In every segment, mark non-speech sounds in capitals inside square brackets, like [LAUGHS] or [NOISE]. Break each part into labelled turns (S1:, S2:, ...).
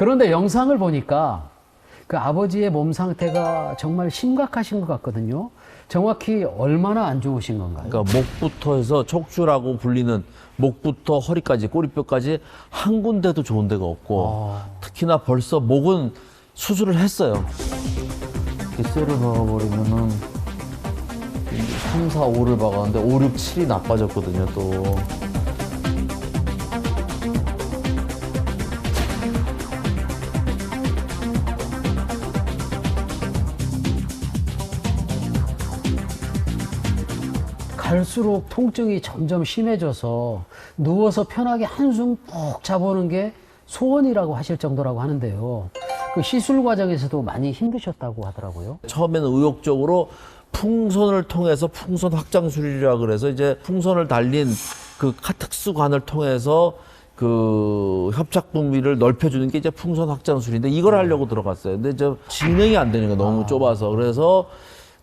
S1: 그런데 영상을 보니까 그 아버지의 몸 상태가 정말 심각하신 것 같거든요. 정확히 얼마나 안 좋으신 건가요?
S2: 그러니까 목부터 해서 척추라고 불리는 목부터 허리까지 꼬리뼈까지 한 군데도 좋은 데가 없고
S1: 아.
S2: 특히나 벌써 목은 수술을 했어요. 이렇게 쇠를 박아버리면은 3, 4, 5를 박았는데 5, 6, 7이 나빠졌거든요 또.
S1: 갈수록 통증이 점점 심해져서 누워서 편하게 한숨 푹 자보는 게 소원이라고 하실 정도라고 하는데요. 그 시술 과정에서도 많이 힘드셨다고 하더라고요.
S2: 처음에는 의욕적으로 풍선을 통해서 풍선 확장술이라 그래서 이제 풍선을 달린 그 카특수관을 통해서 그 협착 부위를 넓혀주는 게 이제 풍선 확장술인데 이걸 하려고 들어갔어요. 근데 저 진행이 안 되는 거 너무 좁아서 그래서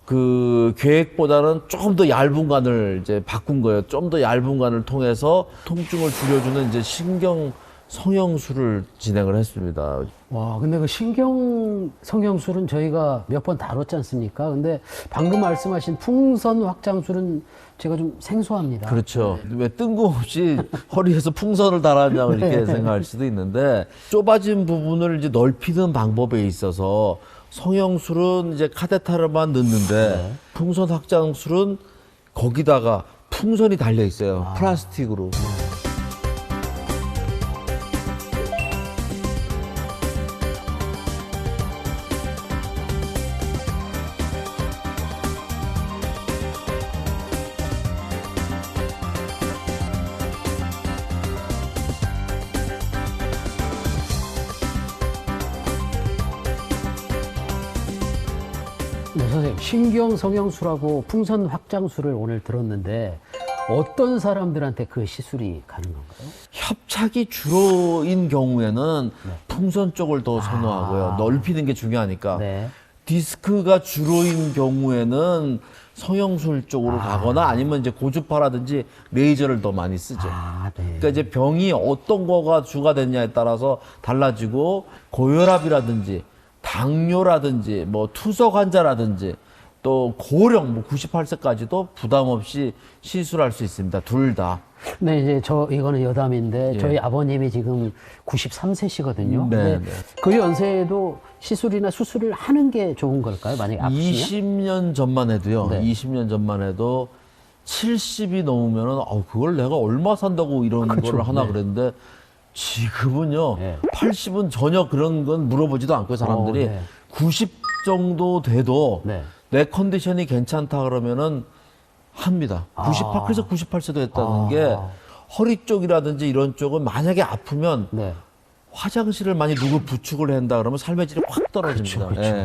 S2: 그 계획보다는 조금 더 얇은 관을 이제 바꾼 거예요. 좀 더 얇은 관을 통해서 통증을 줄여주는 이제 신경 성형술을 진행을 했습니다.
S1: 와, 근데 그 신경 성형술은 저희가 몇 번 다뤘지 않습니까? 근데 방금 말씀하신 풍선 확장술은 제가 좀 생소합니다.
S2: 그렇죠. 왜 뜬금없이 [LAUGHS] 허리에서 풍선을 달았냐고 이렇게 생각할 수도 있는데 좁아진 부분을 이제 넓히는 방법에 있어서 성형술은 이제 카테타르만 넣는데 풍선 확장술은 거기다가 풍선이 달려 있어요. 플라스틱으로.
S1: 네, 선생님. 신경 성형술하고 풍선 확장술을 오늘 들었는데 어떤 사람들한테 그 시술이 가능한가요?
S2: 협착이 주로인 경우에는 풍선 쪽을 더 선호하고요. 넓히는 게 중요하니까.
S1: 네.
S2: 디스크가 주로인 경우에는 성형술 쪽으로 가거나 아니면 이제 고주파라든지 레이저를 더 많이 쓰죠.
S1: 아, 네.
S2: 그러니까 이제 병이 어떤 거가 주가 됐냐에 따라서 달라지고 고혈압이라든지 당뇨라든지 뭐 투석 환자라든지 또 고령 뭐 98세까지도 부담 없이 시술할 수 있습니다. 둘 다.
S1: 네, 이제 저 이거는 여담인데
S2: 예.
S1: 저희 아버님이 지금 93세시거든요.
S2: 네, 네.
S1: 그 연세에도 시술이나 수술을 하는 게 좋은 걸까요? 만약에 아프시면?
S2: 20년 전만 해도요.
S1: 네.
S2: 20년 전만 해도 70이 넘으면은 어 그걸 내가 얼마 산다고 이런
S1: 그쵸,
S2: 거를 하나
S1: 네.
S2: 그랬는데 지금은요.
S1: 네.
S2: 80은 전혀 그런 건 물어보지도 않고 사람들이
S1: 어, 네.
S2: 90 정도 돼도
S1: 네.
S2: 내 컨디션이 괜찮다 그러면은 합니다. 98 그래서 98세도 했다는
S1: 아.
S2: 게 허리 쪽이라든지 이런 쪽은 만약에 아프면
S1: 네.
S2: 화장실을 많이 누구 부축을 한다 그러면 삶의 질이 확 떨어집니다.
S1: 그렇죠, 그렇죠.
S2: 예.